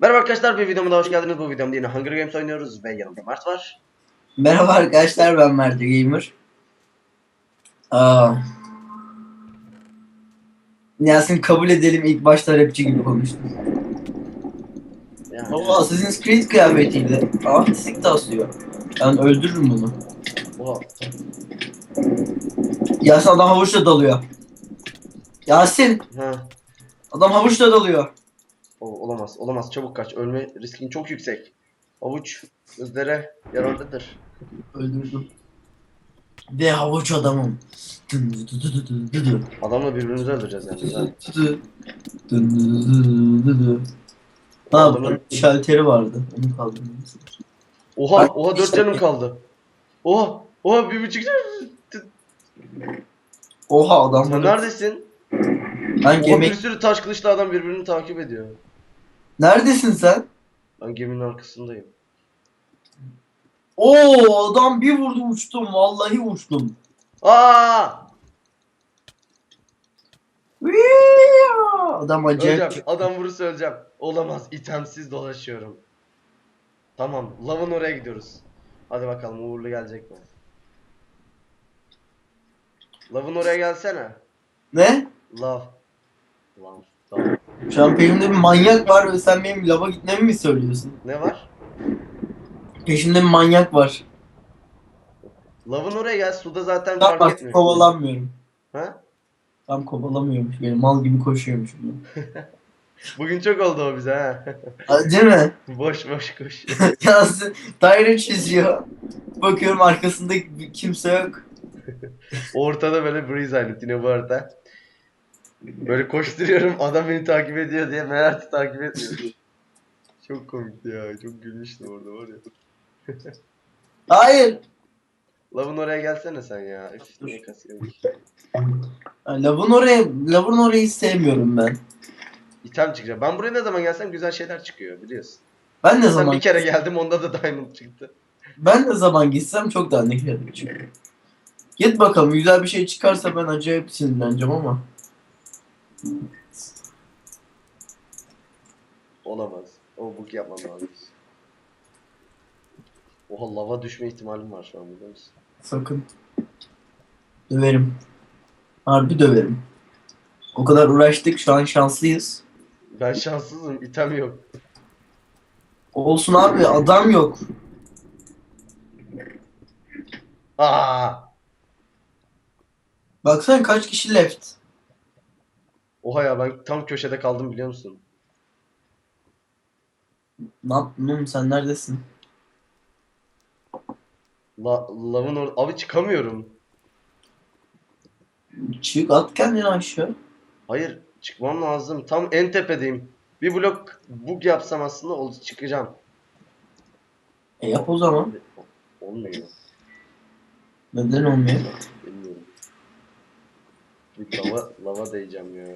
Merhaba arkadaşlar bir videoma da hoş geldiniz. Bu videomda yine Hunger Games oynuyoruz ve yanımda Mert var. Merhaba arkadaşlar ben Mert Gamer. Aa. Yasin kabul edelim ilk başta rapçi gibi konuştum. Yani, Ama Assassin's Creed kıyafetiyle artistik taslıyor. Ben öldürürüm bunu. Oha. Yasin adam havuçla dalıyor. Yasin Ha. adam havuçla dalıyor. O, olamaz olamaz çabuk kaç. Ölme riskin çok yüksek. Avuç gözlere yararlıdır. Öldürdüm. Ve havuç adamım. Adamla birbirimizi öldüreceğiz yani. Ha. Bunun şalteri vardı. Onu kaldırdım. Oha Bak, oha dört işte- canım kaldı. Oha oha bir buçuk Oha adam. Sen neredesin? Ben Oha gemi... bir sürü taş kılıçlı adam birbirini takip ediyor. Neredesin sen? Ben geminin arkasındayım. Oo adam bir vurdu uçtum. Vallahi uçtum. Aa! Adam acayip. Öleceğim. Adam vurursa öleceğim. Olamaz. itemsiz dolaşıyorum. Tamam. Lavın oraya gidiyoruz. Hadi bakalım uğurlu gelecek mi? Lavın oraya gelsene. Ne? Lav. Lav. Şu an peşimde bir manyak var ve sen benim lava gitmemi mi söylüyorsun? Ne var? Peşimde bir manyak var. Lavın oraya gel. Suda zaten Tam fark bak etmiyor. kovalanmıyorum. Ha? Tam kovalamıyormuş. Benim mal gibi koşuyormuşum. Bugün çok oldu o bize ha. ben. Değil mi? boş boş koş. Yasin daire çiziyor. Bakıyorum arkasında kimse yok. Ortada böyle Breeze Island yine bu arada. Böyle koşturuyorum adam beni takip ediyor diye Mert'i takip etmiyor. Çok komikti ya. Çok gülmüştüm orada var ya. Hayır. Lavın oraya gelsene sen ya. Üf, Lavın oraya, lavın orayı sevmiyorum ben. İtem çıkacak. Ben buraya ne zaman gelsem güzel şeyler çıkıyor biliyorsun. Ben ne Ben zaman bir kere geldim onda da Diamond çıktı. ben ne zaman gitsem çok daha ne çıkıyor. Git bakalım güzel bir şey çıkarsa ben acayip sinirleneceğim ama. Olamaz. O book yapmam lazım. Oha lava düşme ihtimalim var şu an biliyor musun? Sakın. Döverim. Harbi döverim. O kadar uğraştık şu an şanslıyız. Ben şanssızım. item yok. Olsun abi adam yok. Aa! Baksana kaç kişi left. Oha ya ben tam köşede kaldım biliyor musun? Yaptın oğlum sen neredesin? La, lavın or Abi çıkamıyorum. Çık at kendini aşağı. Hayır çıkmam lazım. Tam en tepedeyim. Bir blok bug yapsam aslında ol çıkacağım. E yap o zaman. Olmuyor. Neden olmuyor? Lava, lava değeceğim ya.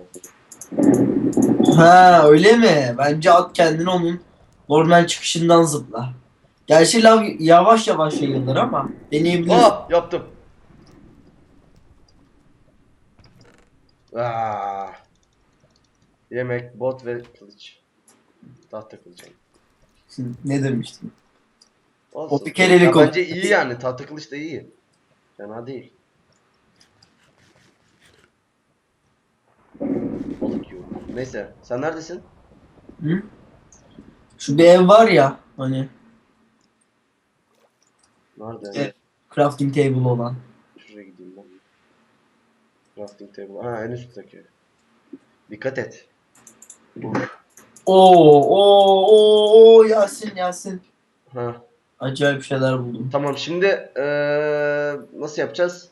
Ha öyle mi? Bence at kendini onun normal çıkışından zıpla. Gerçi lav yavaş yavaş yayılır ama deneyebiliriz. Aa yaptım. Aa. Yemek, bot ve kılıç. Tahta kılıç. ne demiştin? Olsun. O bir kerelik Ya oldu. Bence iyi yani. Tahta kılıç da iyi. Fena değil. Neyse. Sen neredesin? Hı? Şu bir ev var ya hani Nerede? Evet. crafting table olan. Şuraya gideyim ben. Crafting table. Ha en üstteki. Dikkat et. Oo oo oo oo Yasin Yasin. Ha. Acayip şeyler buldum. Tamam şimdi eee, nasıl yapacağız?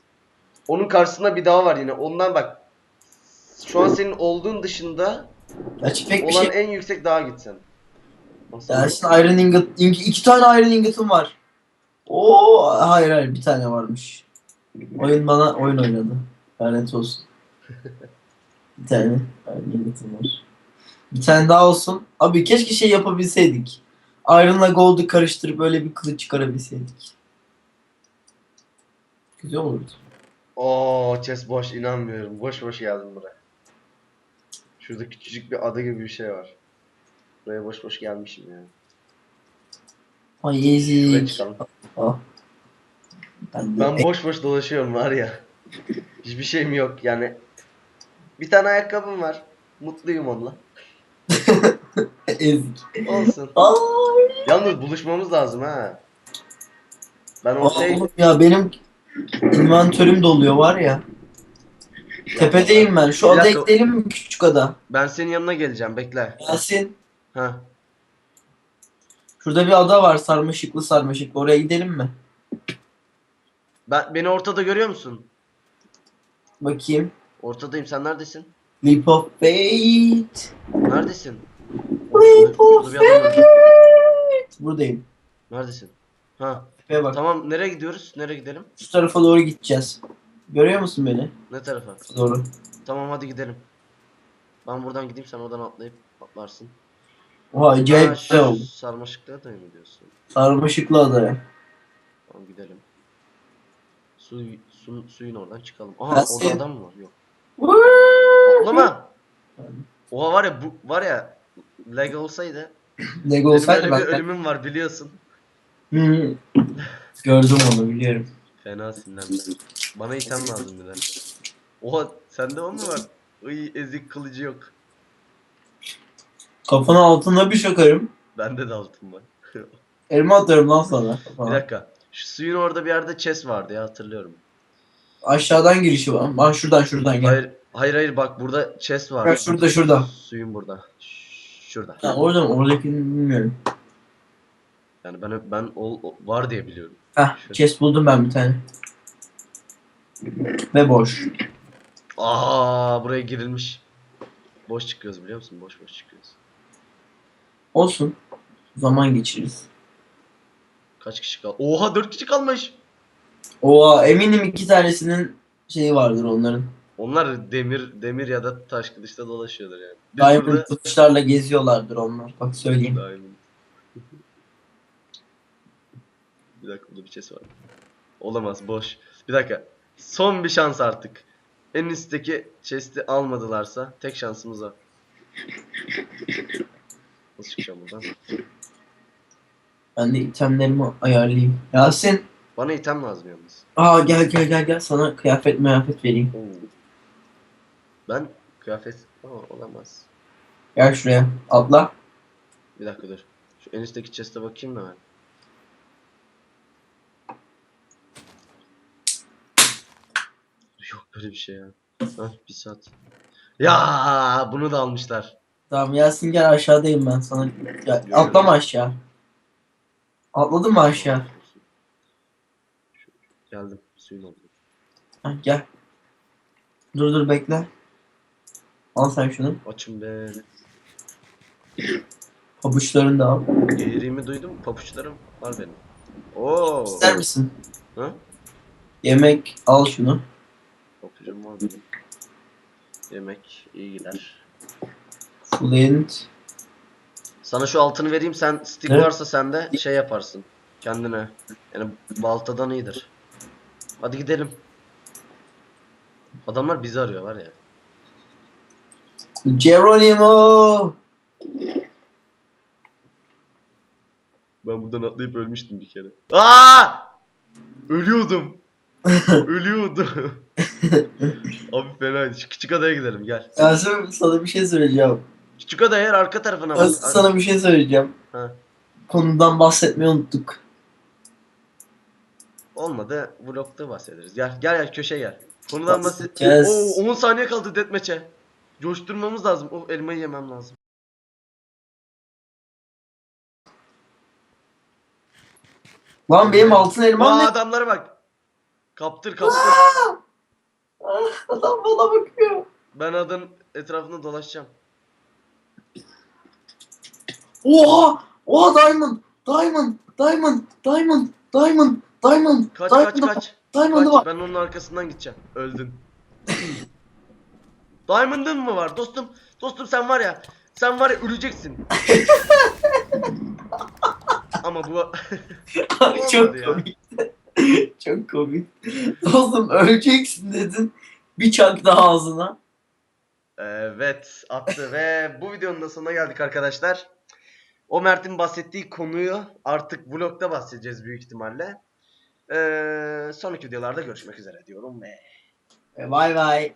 Onun karşısında bir daha var yine. Ondan bak. Şu an senin olduğun dışında pek bir olan şey. en yüksek dağa gitsen. Nasıl? Yasin iron ingot iki, iki tane iron ingot'um var. Oo hayır hayır bir tane varmış. Oyun bana oyun oynadı. Lanet olsun. bir tane iron ingot'um var. Bir tane daha olsun. Abi keşke şey yapabilseydik. Iron'la gold'u karıştırıp böyle bir kılıç çıkarabilseydik. Güzel olurdu. Oo chest boş inanmıyorum. Boş boş geldim buraya. Şurada küçücük bir ada gibi bir şey var. Buraya boş boş gelmişim ya. Ay Şuraya ezik. çıkalım. Ah. Ben de Ben boş boş dolaşıyorum var ya. Hiçbir şeyim yok yani. Bir tane ayakkabım var. Mutluyum onunla. ezik. Olsun. Ay. Yalnız buluşmamız lazım ha. Ben ortaya... Oğlum ya benim inventörüm doluyor var ya. Tepedeyim ben. Şu Bir ada dakika. ekleyelim mi küçük ada? Ben senin yanına geleceğim bekle. Yasin. Ha. Şurada bir ada var sarmaşıklı sarmaşıklı. Oraya gidelim mi? Ben beni ortada görüyor musun? Bakayım. Ortadayım. Sen neredesin? Leap of Faith. Neredesin? Leap Orada of bir adam var. Faith. Buradayım. Neredesin? Ha. Tepeye bak. Tamam nereye gidiyoruz? Nereye gidelim? Şu tarafa doğru gideceğiz. Görüyor musun beni? Ne tarafa? Doğru. Tamam hadi gidelim. Ben buradan gideyim sen oradan atlayıp atlarsın. Oha acayip Ha, güzel oldu. Sarmaşıklara da mı diyorsun? Sarmaşıklı adaya. Tamam gidelim. Su, su, suyun oradan çıkalım. Aha Nasıl? orada adam mı var? Yok. Atlama. Oha var ya bu var ya lag olsaydı benim olsaydı öyle ben. bir ölümüm var biliyorsun. Hı. Gördüm onu biliyorum. Fena sinirlendim. Bana item lazım bir de. Oha sende o mu var? Iy ezik kılıcı yok. Kafana altına bir şakarım. Bende de altın var. Elma atarım lan sana. bir kafana. dakika. Şu suyun orada bir yerde chest vardı ya hatırlıyorum. Aşağıdan girişi var. Aa, şuradan şuradan gel. Hayır hayır hayır bak burada chest var. Bak şurada şurada. Suyun burada. Ş- Şurada. Ha, orada mı? Oradakini bilmiyorum. Yani ben ben o, o- var diye biliyorum. Heh, Şurada. chest buldum ben bir tane. Ve boş. Aa buraya girilmiş. Boş çıkıyoruz biliyor musun? Boş boş çıkıyoruz. Olsun. Zaman geçiririz. Kaç kişi kaldı? Oha 4 kişi kalmış. Oha eminim iki tanesinin şeyi vardır onların. Onlar demir demir ya da taş kılıçta dolaşıyordur yani. Biz Diamond burada kılıçlarla geziyorlardır onlar. Bak söyleyeyim. Diamond. Bir dakika burada bir chest var. Olamaz boş. Bir dakika. Son bir şans artık. En üstteki chest'i almadılarsa tek şansımız o. Nasıl çıkacağım buradan? Ben de itemlerimi ayarlayayım. Yasin. Bana item lazım yalnız. Aa gel gel gel gel sana kıyafet meyafet vereyim. Oo. Ben kıyafet... Aa, olamaz. Gel şuraya. Atla. Bir dakika dur. Şu en üstteki chest'e bakayım da ben. Yok böyle bir şey ya. Hah bir saat. Ya bunu da almışlar. Tamam Yasin gel aşağıdayım ben sana. Görüyorum. atlama aşağı. Atladın mı aşağı? Geldim. Suyun oldu. Heh, gel. Dur dur bekle. Al sen şunu. Açım be. Pabuçlarını da al. Eğriğimi duydum. Papuçlarım var benim. Oo. İster misin? Ha? Yemek al şunu. Var benim. Yemek iyi gider. Flint. Sana şu altını vereyim sen stick Ne? varsa sende şey yaparsın. Kendine. Yani baltadan iyidir. Hadi gidelim. Adamlar bizi arıyor var ya. Geronimo. Ben buradan atlayıp ölmüştüm bir kere. Aa! Ölüyordum. Ölüyordum. Abi fena. Şu küçük adaya gidelim gel. Yasin sana bir şey söyleyeceğim. Küçük adaya yer arka tarafına bak. Yasin sana bir şey söyleyeceğim. Ha. Konudan bahsetmeyi unuttuk. Olmadı vlogda bahsederiz. Gel gel gel köşeye gel. Konudan bahset. Bahsedeceğiz. Oo 10 saniye kaldı deathmatch'e. Coşturmamız lazım. Oh elmayı yemem lazım. Lan benim altın elmam Aa ne? adamlara bak. Kaptır kaptır. Ah, Adam bana bakıyor. Ben adın etrafında dolaşacağım. Oha! Oha diamond! Diamond! Diamond! Diamond! Diamond! Diamond! Kaç kaç kaç. Diamond'ı Kaç var. ben onun arkasından gideceğim. Öldün. Diamond'ın mı var dostum? Dostum sen var ya. Sen var ya öleceksin. Ama bu Abi çok ya. komik. çok komik. Oğlum öleceksin dedin. Bir çak daha ağzına. Evet attı ve bu videonun da sonuna geldik arkadaşlar. O Mert'in bahsettiği konuyu artık vlogda bahsedeceğiz büyük ihtimalle. Ee, sonraki videolarda görüşmek üzere diyorum ve Bye bye.